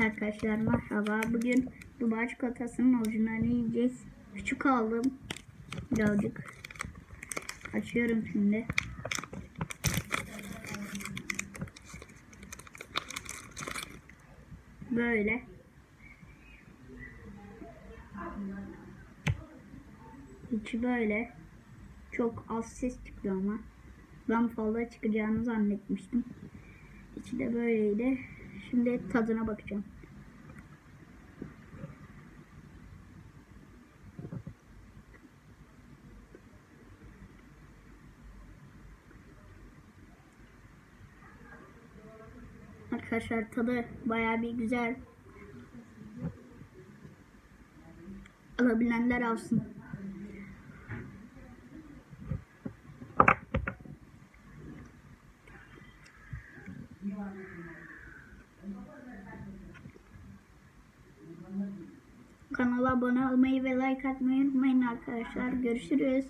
Evet arkadaşlar merhaba. Bugün Dubai çikolatasının orijinalini yiyeceğiz. Küçük aldım. Birazcık. Açıyorum şimdi. Böyle. İçi böyle. Çok az ses çıkıyor ama. Ben fazla çıkacağını zannetmiştim. İçi de böyleydi. Şimdi tadına bakacağım. Arkadaşlar tadı bayağı bir güzel. Alabilenler alsın. Kanala abone olmayı ve like atmayı unutmayın arkadaşlar. Görüşürüz.